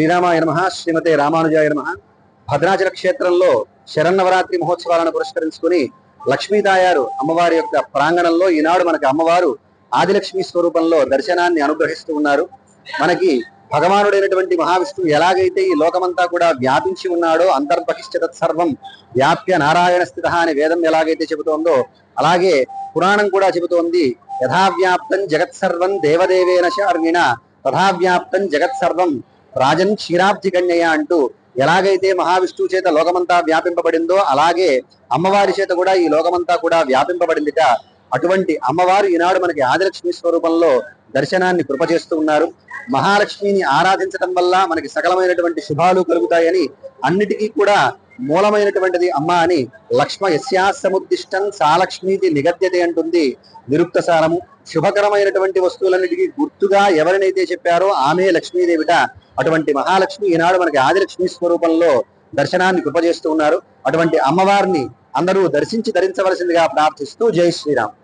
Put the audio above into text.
శ్రీరామాయ నమ శ్రీమతే రామానుజాయ నమ. భద్రాచల క్షేత్రంలో శరన్నవరాత్రి మహోత్సవాలను పురస్కరించుకుని లక్ష్మీదాయారు అమ్మవారి యొక్క ప్రాంగణంలో ఈనాడు మనకి అమ్మవారు ఆదిలక్ష్మి స్వరూపంలో దర్శనాన్ని అనుగ్రహిస్తూ ఉన్నారు. మనకి భగవానుడైనటువంటి మహావిష్ణువు ఎలాగైతే ఈ లోకమంతా కూడా వ్యాపించి ఉన్నాడో అంతర్బహిష్ట సర్వం వ్యాప్య నారాయణ స్థిత అనే వేదం ఎలాగైతే చెబుతోందో అలాగే పురాణం కూడా చెబుతోంది యథావ్యాప్తం జగత్ సర్వం దేవదేవేన శార్విణ తథావ్యాప్తం జగత్ సర్వం రాజన్ క్షీరాబ్ధి కన్యయ అంటూ ఎలాగైతే మహావిష్ణువు చేత లోకమంతా వ్యాపింపబడిందో అలాగే అమ్మవారి చేత కూడా ఈ లోకమంతా కూడా వ్యాపింపబడిందిట. అటువంటి అమ్మవారు ఈనాడు మనకి ఆదిలక్ష్మి స్వరూపంలో దర్శనాన్ని కృప చేస్తూ ఉన్నారు. మహాలక్ష్మిని ఆరాధించడం వల్ల మనకి సకలమైనటువంటి శుభాలు కలుగుతాయని అన్నిటికీ కూడా మూలమైనటువంటిది అమ్మ అని లక్ష్మ యస్యా సాలక్ష్మీది నిగద్యతే అంటుంది నిరుక్త సారము. శుభకరమైనటువంటి వస్తువులన్నిటికీ గుర్తుగా ఎవరినైతే చెప్పారో ఆమె లక్ష్మీదేవిట. అటువంటి మహాలక్ష్మి ఈనాడు మనకి ఆదిలక్ష్మి స్వరూపంలో దర్శనాన్ని కృపజేస్తూ ఉన్నారు. అటువంటి అమ్మవారిని అందరూ దర్శించి ధరించవలసిందిగా ప్రార్థిస్తూ జై శ్రీరామ్.